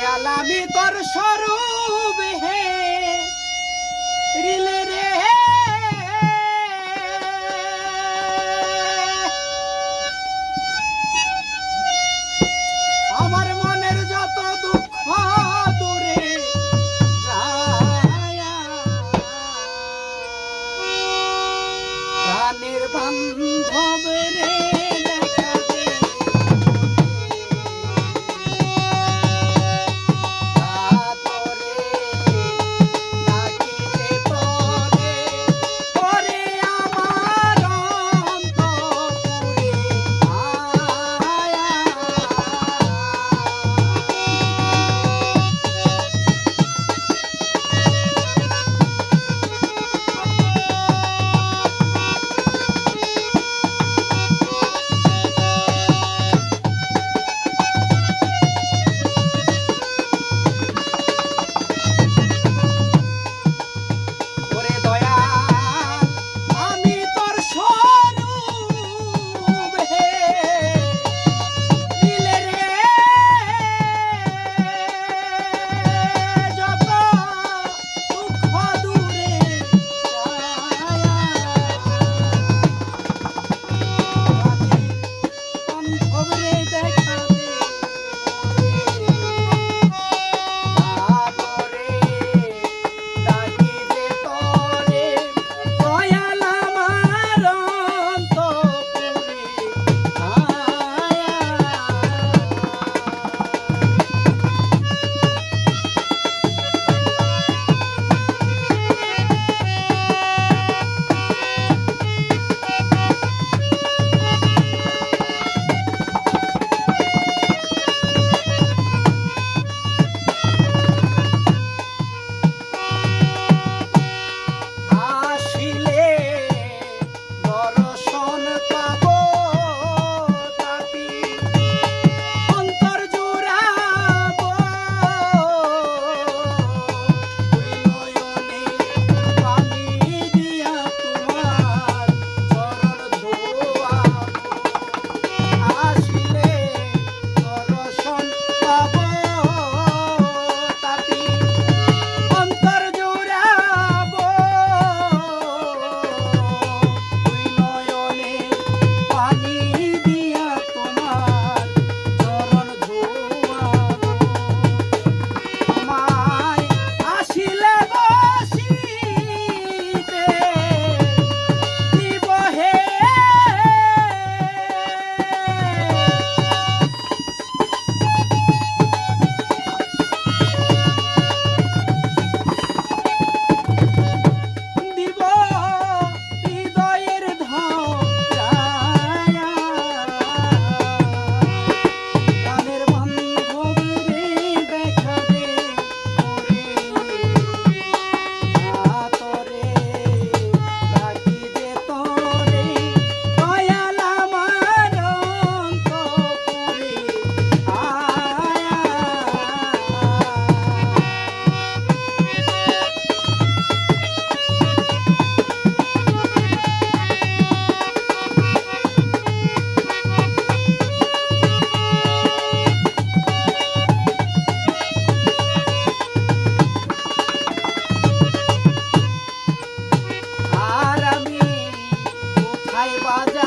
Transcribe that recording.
দয়াল আমি তোর স্বরূপ হে। রিলে রে আমার মনের যত দুঃখ দূরে প্রাণের বান্ধব পাওয়া